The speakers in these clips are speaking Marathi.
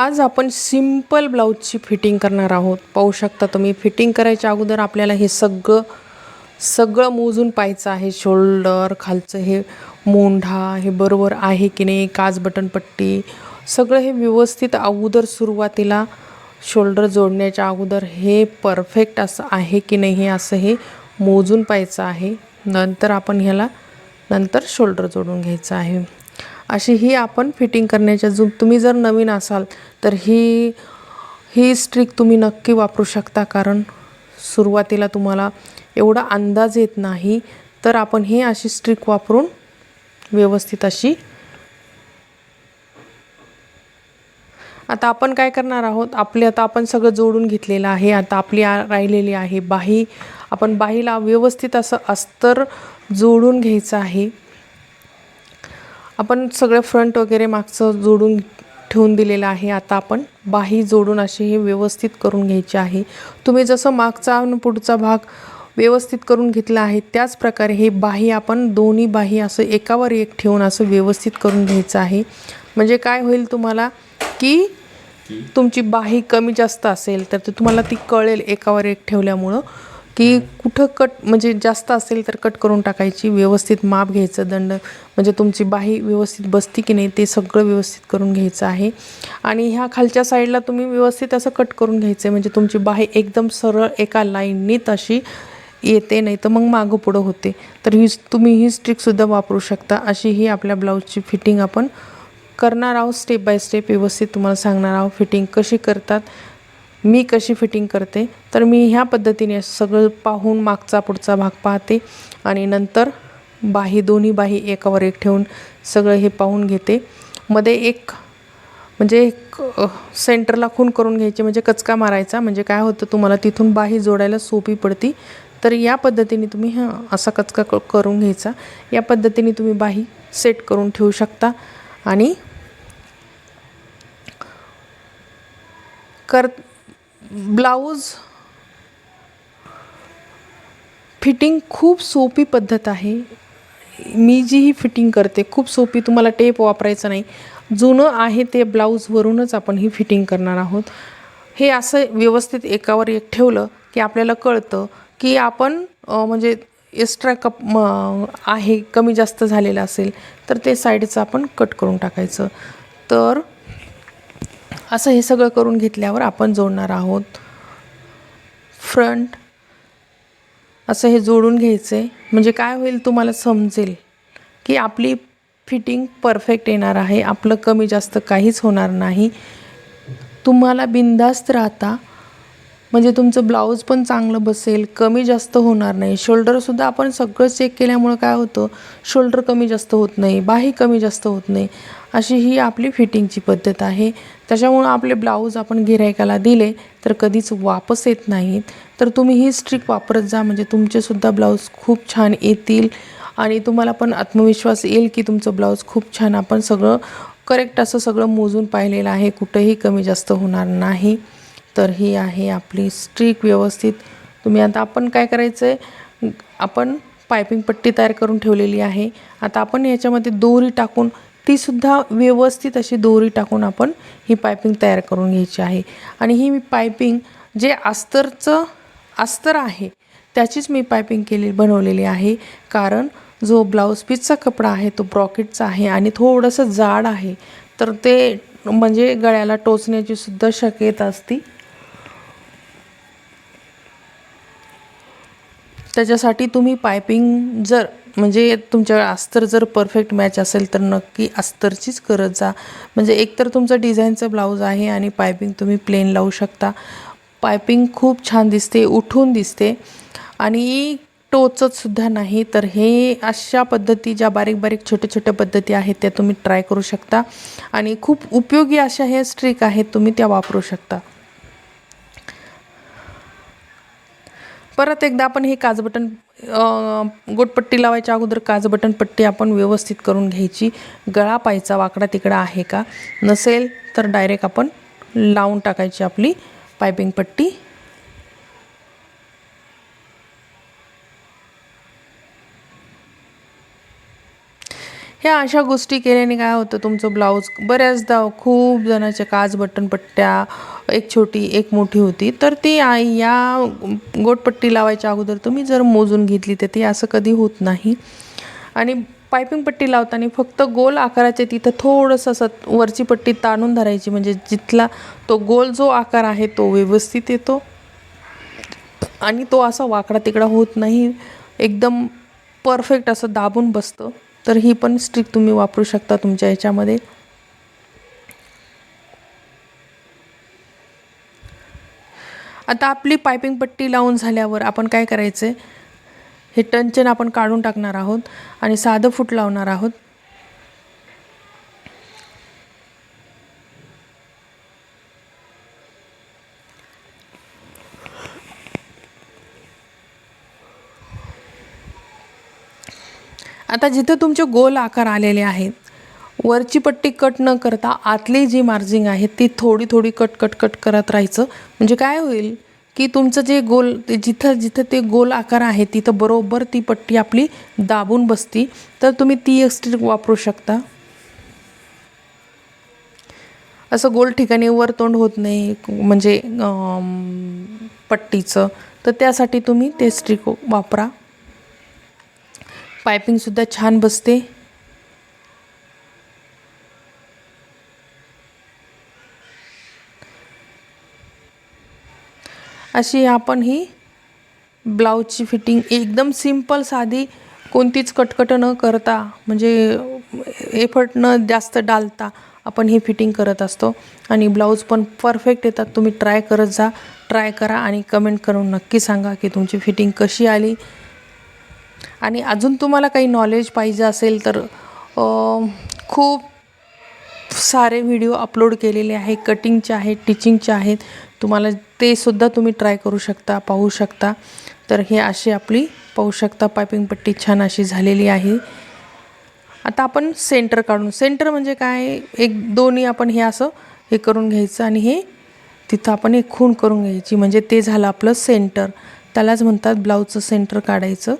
आज आपण सिंपल ब्लाऊजची फिटिंग करणार आहोत. पाहू शकता तुम्ही फिटिंग करायच्या अगोदर आपल्याला हे सगळं सगळं मोजून पाहायचं आहे. शोल्डर खालचं हे मोंढा हे बरोबर आहे की नाही काच बटन पट्टी सगळं हे व्यवस्थित अगोदर सुरुवातीला शोल्डर जोडण्याच्या अगोदर हे परफेक्ट असं आहे की नाही हे असं हे मोजून पाहायचं आहे. नंतर आपण ह्याला नंतर शोल्डर जोडून घ्यायचं आहे. अशी ही आपण फिटिंग करण्याच्या जो तुम्ही जर नवीन असाल तर ही ही स्ट्रिक तुम्ही नक्की वापरू शकता कारण सुरुवातीला तुम्हाला एवढा अंदाज येत नाही तर आपण ही अशी स्ट्रिक वापरून व्यवस्थित अशी आता आपण काय करणार आहोत? आपले आता आपण सगळं जोडून घेतलेलं आहे आता आपली राहिलेली आहे बाही. आपण बाहीला व्यवस्थित असं अस्तर जोडून घ्यायचं आहे. आपण सगळं फ्रंट वगैरे मागचं जोडून ठेवून दिलेलं आहे. आता आपण बाही जोडून असे हे व्यवस्थित करून घ्यायचे आहे. तुम्ही जसं मागचा आणि पुढचा भाग व्यवस्थित करून घेतला आहे त्याच प्रकारे हे बाही आपण दोन्ही बाही असं एकावर एक ठेवून असं व्यवस्थित करून घ्यायचं आहे. म्हणजे काय होईल तुम्हाला की? तुमची बाही कमी जास्त असेल तर ते तुम्हाला ती कळेल एकावर एक ठेवल्यामुळं. की कुठं कट म्हणजे जास्त असेल तर कट करून टाकायची व्यवस्थित माप घ्यायचं दंड म्हणजे तुमची बाही व्यवस्थित बसती की नाही ते सगळं व्यवस्थित करून घ्यायचं आहे. आणि ह्या खालच्या साईडला तुम्ही व्यवस्थित असं कट करून घ्यायचं आहे म्हणजे तुमची बाही एकदम सरळ एका लाईननीत अशी येते नाही तर मग मागं पुढं होते. तर ही तुम्ही ही स्ट्रिकसुद्धा वापरू शकता. अशी ही आपल्या ब्लाऊजची फिटिंग आपण करणार आहोत. स्टेप बाय स्टेप व्यवस्थित तुम्हाला सांगणार आहोत फिटिंग कशी करतात. मी कशी फिटिंग करते तर मी ह्या पद्धतीने सगळं पाहून मागचा पुढचा भाग पाहते आणि नंतर बाही दोन्ही बाही एकावर एक ठेवून सगळं हे पाहून घेते. मध्ये एक म्हणजे एक सेंटरला खून करून घ्यायची म्हणजे कचका मारायचा. म्हणजे काय होतं तुम्हाला तिथून बाही जोडायला सोपी पडती. तर या पद्धतीने तुम्ही हा असा कचका क करून घ्यायचा. या पद्धतीने तुम्ही बाही सेट करून ठेवू शकता. आणि कर ब्लाऊज फिटिंग खूप सोपी पद्धत आहे. मी जी ही फिटिंग करते. खूप सोपी तुम्हाला टेप वापरायचं नाही. जुनं आहे ते ब्लाऊजवरूनच आपण ही फिटिंग करणार आहोत. हे असं व्यवस्थित एकावर एक ठेवलं की आपल्याला कळतं की आपण म्हणजे एक्स्ट्रा कप म आहे कमी जास्त झालेलं असेल तर ते साईडचं आपण कट करून टाकायचं. तर असं हे सगळं करून घेतल्यावर आपण जोडणार आहोत. फ्रंट असं हे जोडून घ्यायचं. आहे म्हणजे काय होईल तुम्हाला समजेल की आपली फिटिंग परफेक्ट येणार आहे. आपलं कमी जास्त काहीच होणार नाही. तुम्हाला बिंदास्त राहता. म्हणजे तुमचं ब्लाऊज पण चांगलं बसेल कमी जास्त होणार नाही. शोल्डरसुद्धा आपण सगळं चेक केल्यामुळं काय होतं? शोल्डर कमी जास्त होत नाही बाही कमी जास्त होत नाही. अशी ही आपली फिटिंगची पद्धत आहे. त्याच्यामुळं आपले ब्लाऊज आपण गिरायकाला दिले तर कधीच वापस येत नाहीत. तर तुम्ही ही स्ट्रिक वापरत जा म्हणजे तुमचेसुद्धा ब्लाऊज खूप छान येतील आणि तुम्हाला पण आत्मविश्वास येईल की तुमचं ब्लाऊज खूप छान आपण सगळं करेक्ट असं सगळं मोजून पाहिलेलं आहे कुठंही कमी जास्त होणार नाही. तर ही आहे आपली स्ट्रिक व्यवस्थित. तुम्ही आता आपण काय करायचं आहे आपण पायपिंग पट्टी तयार करून ठेवलेली आहे. आता आपण याच्यामध्ये दोरी टाकून तीसुद्धा व्यवस्थित अशी दोरी टाकून आपण ही पायपिंग तयार करून घ्यायची आहे. आणि ही मी पायपिंग जे अस्तरचं अस्तर आहे त्याचीच मी पायपिंग केली बनवलेली आहे. कारण जो ब्लाऊज पीसचा कपडा आहे तो ब्रॉकेटचा आहे आणि थोडंसं जाड आहे तर ते म्हणजे गळ्याला टोचण्याची सुद्धा शक्यता असती. त्याच्यासाठी तुम्ही पायपिंग जर म्हणजे तुमच्या अस्तर जर परफेक्ट मॅच असेल तर नक्की अस्तरचीच करत जा. म्हणजे एकतर तुमचं डिझाईनचं ब्लाऊज आहे आणि पायपिंग तुम्ही प्लेन लावू शकता. पायपिंग खूप छान दिसते उठून दिसते. आणि टोचतसुद्धा नाही तर हे अशा पद्धती ज्या बारीक बारीक छोट्या छोट्या पद्धती आहेत त्या तुम्ही ट्राय करू शकता. आणि खूप उपयोगी अशा हे स्ट्रिक आहेत तुम्ही त्या वापरू शकता. परत एकदा आपण हे काजबटन गोटपट्टी लावायच्या अगोदर काजबटन पट्टी आपण व्यवस्थित करून घ्यायची. गळा पायचा वाकडा तिकडा आहे का? नसेल तर डायरेक्ट आपण लावून टाकायची आपली पायपिंग पट्टी. ह्या अशा गोष्टी केल्याने काय होतं तुमचं ब्लाऊज बऱ्याचदा खूप जणाच्या काज बटन पट्ट्या एक छोटी एक मोठी होती. तर ती आई या गोटपट्टी लावायच्या अगोदर तुम्ही जर मोजून घेतली तर ती असं कधी होत नाही. आणि पायपिंग पट्टी लावताना फक्त गोल आकाराचे तिथं थोडंसं असं वरची पट्टी ताणून धरायची. म्हणजे जिथला तो गोल जो आकार आहे तो व्यवस्थित येतो. आणि तो असा वाकडा तिकडा होत नाही. एकदम परफेक्ट असं दाबून बसतं. तर ही पण स्ट्रिक तुम्ही वापरू शकता तुमच्या ह्याच्यामध्ये आता आपली पायपिंग पट्टी लावून झाल्यावर आपण काय करायचं आहे हे टंचन आपण काढून टाकणार आहोत आणि साधं फूट लावणार आहोत. आता जिथं तुमचे गोल आकार आलेले आहेत वरची पट्टी कट न करता आतली जी मार्जिंग आहे ती थोडी थोडी कट कट कट करत राहायचं. म्हणजे काय होईल की तुमचं जे गोल ते जिथं जिथं ते गोल आकार आहे तिथं बरोबर ती पट्टी आपली दाबून बसती. तर तुम्ही ती एक स्ट्रिक वापरू शकता. असं गोल ठिकाणी वर तोंड होत नाही म्हणजे पट्टीचं. तर त्यासाठी तुम्ही ते स्टिक वापरा. पायपिंगसुद्धा छान बसते. अशी आपण ही ब्लाऊजची फिटिंग एकदम सिंपल साधी कोणतीच कटकट न करता म्हणजे एफर्ट न जास्त डालता आपण ही फिटिंग करत असतो. आणि ब्लाऊज पण परफेक्ट येतात तुम्ही ट्राय करत जा ट्राय करा आणि कमेंट करून नक्की सांगा की तुमची फिटिंग कशी आली. आणि अजून तुम्हाला काही नॉलेज पाहिजे असेल तर खूप सारे व्हिडिओ अपलोड केलेले आहे कटिंगचे आहेत टिचिंगचे आहेत. तुम्हाला ते सुद्धा तुम्ही ट्राय करू शकता पाहू शकता. तर हे अशी आपली पाहू शकता पायपिंग पट्टी छान अशी झालेली आहे. आता आपण सेंटर काढून सेंटर म्हणजे काय? एक दोन्ही आपण हे असं हे करून घ्यायचं आणि हे तिथं आपण एक खून करून घ्यायची. म्हणजे ते झालं आपलं सेंटर त्यालाच म्हणतात ब्लाऊजचं सेंटर काढायचं.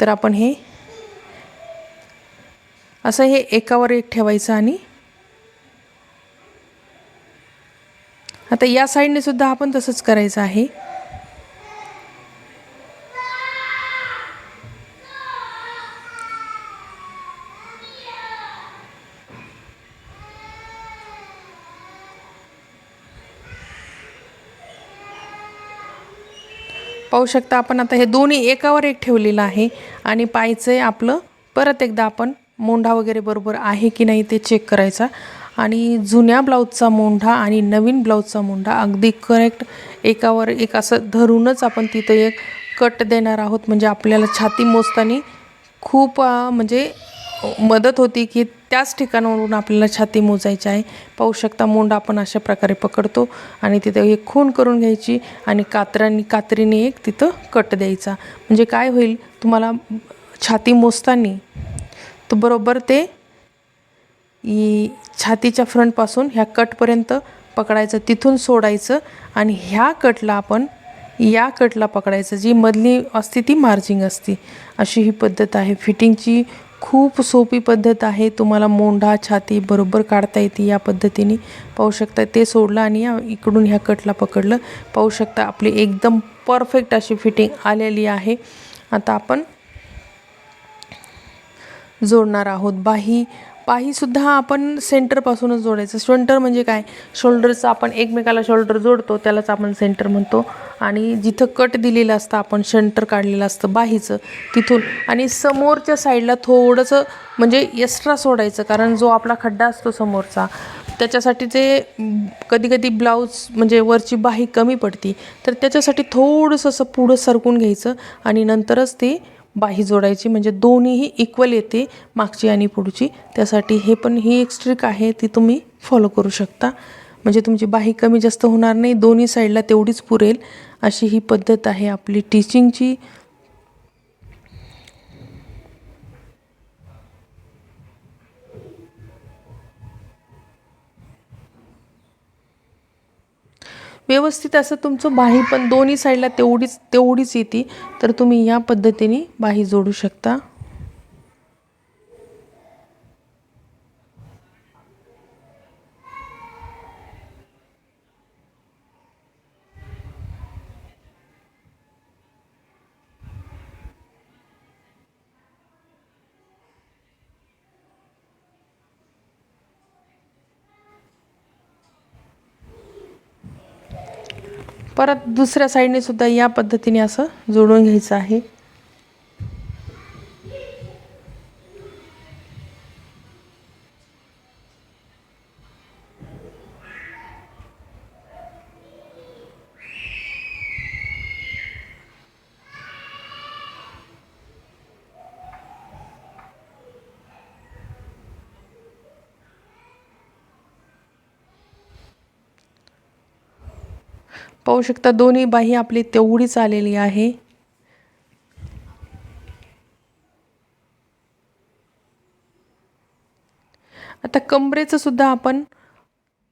तर आपण हे असं हे एकावर एक ठेवायचं आणि आता या साईडने सुद्धा आपण तसंच करायचं आहे. पाहू शकता आपण आता हे दोन्ही एकावर एक ठेवलेलं आहे. आणि पायचं आहे आपलं परत एकदा आपण मोंढा वगैरे बरोबर आहे की नाही ते चेक करायचा. आणि जुन्या ब्लाऊजचा मोंढा आणि नवीन ब्लाऊजचा मोंढा अगदी करेक्ट एकावर एक असं धरूनच आपण तिथं एक कट देणार आहोत. म्हणजे आपल्याला छाती मोजताना खूप म्हणजे मदत होती की त्याच ठिकाणावरून आपल्याला छाती मोजायची आहे. पाहू शकता मुंड आपण अशा प्रकारे पकडतो आणि तिथं एक खून करून घ्यायची आणि कात्रांनी कात्रीने एक तिथं कट द्यायचा. म्हणजे काय होईल? तुम्हाला छाती मोजताना तर बरोबर ते ई छातीच्या फ्रंटपासून ह्या कटपर्यंत पकडायचं तिथून सोडायचं आणि ह्या कटला आपण या कटला पकडायचं जी मधली असते ती मार्जिंग असते. अशी ही पद्धत आहे. फिटिंगची खूप सोपी पद्धत आहे. तुम्हाला मोंढा छाती बरोबर काढता येते या पद्धतीने. पाहू शकता ते सोडलं आणि या इकडून ह्या कटला पकडलं. पाहू शकता आपली एकदम परफेक्ट अशी फिटिंग आलेली आहे. आता आपण जोडणार आहोत. बाही बाहीसुद्धा आपण सेंटरपासूनच जोडायचं. शोल्डर म्हणजे काय? शोल्डरचं आपण एकमेकाला शोल्डर जोडतो त्यालाच आपण सेंटर म्हणतो. आणि जिथं कट दिलेलं असतं आपण सेंटर काढलेलं असतं बाहीचं तिथून. आणि समोरच्या साईडला थोडंसं म्हणजे एक्स्ट्रा सोडायचं कारण जो आपला खड्डा असतो समोरचा त्याच्यासाठी जे कधी कधी ब्लाऊज म्हणजे वरची बाही कमी पडती. तर त्याच्यासाठी थोडंसं असं पुढं सरकून घ्यायचं आणि नंतरच ते बाही जोडायची म्हणजे दोन्हीही इक्वल येते मागची आणि पुढची. त्यासाठी हे पण ही एक स्ट्रिक आहे ती तुम्ही फॉलो करू शकता. म्हणजे तुमची बाही कमी जास्त होणार नाही दोन्ही साईडला तेवढीच पुरेल. अशी ही पद्धत आहे आपली टीचिंगची व्यवस्थित असं तुमचं बाही पण दोन्ही साईडला तेवढीच तेवढीच येते तर तुम्ही या पद्धतीने बाही जोडू शकता. परत दुसऱ्या साईडने सुद्धा या पद्धतीने असं जोडून घ्यायचं आहे. पाहू शकता दोन्ही बाही आपली तेवढीच आलेली आहे. आता कंबरेचं सुद्धा आपण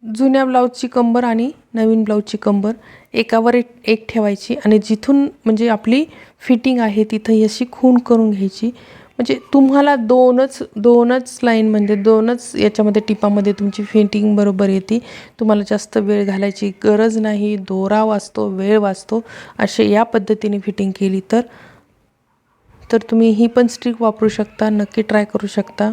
जुन्या ब्लाऊजची कंबर आणि नवीन ब्लाऊजची कंबर एकावर एक एक ठेवायची. आणि जिथून म्हणजे आपली फिटिंग आहे तिथं अशी खून करून घ्यायची. म्हणजे तुम्हाला दोनच दोनच लाईन म्हणजे दोनच याच्यामध्ये टिपामध्ये तुमची फिटिंग बरोबर येते. तुम्हाला जास्त वेळ घालायची गरज नाही दोरा वाचतो वेळ वाचतो असे या पद्धतीने फिटिंग केली तर तर तुम्ही ही पण स्टिक वापरू शकता नक्की ट्राय करू शकता.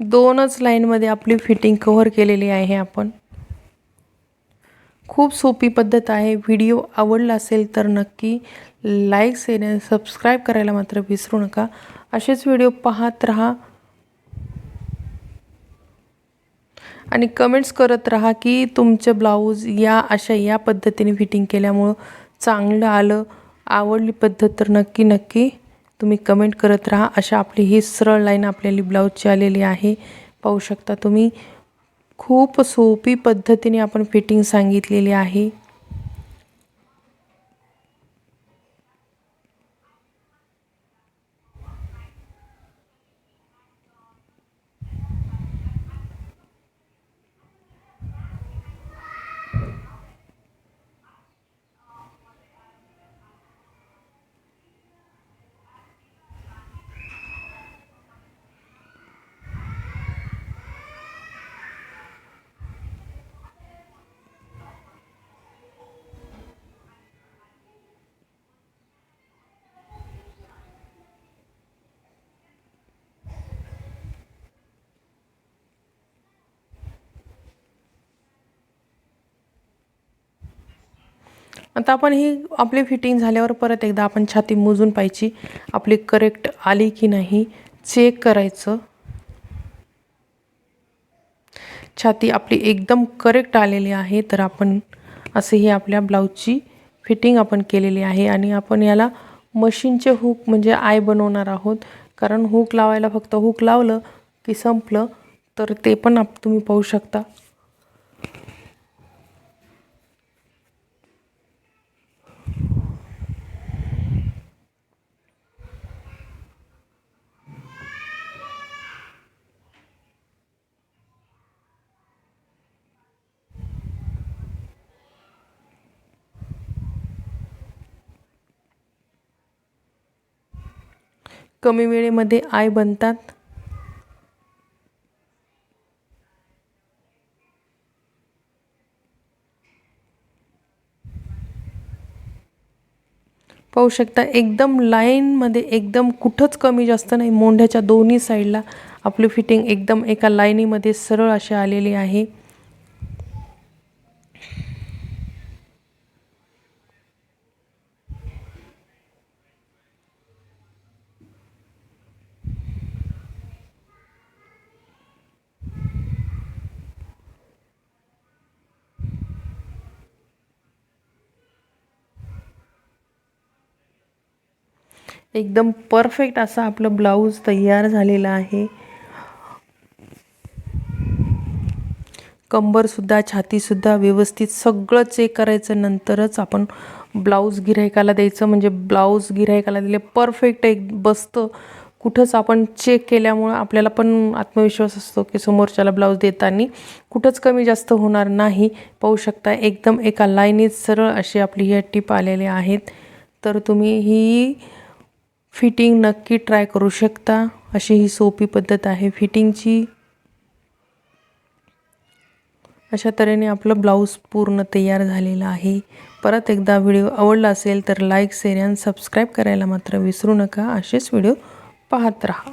दोनच लाईनमध्ये आपली फिटिंग कव्हर केलेली आहे आपण. खूप सोपी पद्धत आहे. व्हिडिओ आवडला असेल तर नक्की लाईक शेअर सबस्क्राईब करायला मात्र विसरू नका. असेच व्हिडिओ पाहत राहा. आणि कमेंट्स करत राहा की तुमचं ब्लाऊज या अशा या पद्धतीने फिटिंग केल्यामुळं चांगलं आलं. आवडली पद्धत तर नक्की नक्की तुम्ही कमेंट करत राहा. अशा आपली ही सरळ लाईन आपल्याली ब्लाऊजची आलेली आहे. पाहू शकता तुम्ही. खूप सोपी पद्धतीने आपण फिटिंग सांगितलेली आहे. आता आपण ही आपली फिटिंग झाल्यावर परत एकदा आपण छाती मोजून पाहिजे आपली करेक्ट आली की नाही चेक करायचं. छाती आपली एकदम करेक्ट आलेली आहे तर आपण असे ही आपल्या ब्लाऊजची फिटिंग आपण केलेली आहे आणि आपण याला मशीनचे हुक म्हणजे आय बनवणार आहोत. कारण हुक लावायला फक्त हुक लावलं की संपलं तर ते पण आप तुम्ही पाहू शकता. कमी वेळेमध्ये आय बनतात? पाहू शकता एकदम लाईनमध्ये एकदम कुठंच कमी जास्त नाही. मोंढ्याच्या दोन्ही साईडला आपली फिटिंग एकदम एका लाईनीमध्ये सरळ अशी आलेली आहे. एकदम परफेक्ट असा आपलं ब्लाऊज तयार झालेला आहे. कंबरसुद्धा छातीसुद्धा व्यवस्थित सगळं चेक करायचं नंतरच आपण ब्लाऊज गिऱ्हाईकाला द्यायचं. म्हणजे ब्लाऊज गिऱ्हाईकाला दिले परफेक्ट एक बसतं. कुठंच आपण चेक केल्यामुळं आपल्याला पण आत्मविश्वास असतो की समोरच्याला ब्लाऊज देताना कुठंच कमी जास्त होणार नाही. पाहू शकता एकदम एका लाईनीत सरळ अशी आपली ह्या टीप आलेले आहेत. तर तुम्ही ही फिटिंग नक्की ट्राय करू शकता. अशी ही सोपी पद्धत आहे फिटिंगची. अशा तऱ्हेने आपलं ब्लाऊज पूर्ण तयार झालेलं आहे. परत एकदा व्हिडिओ आवडला असेल तर लाईक शेअर आणि सबस्क्राईब करायला मात्र विसरू नका. असेच व्हिडिओ पाहत राहा.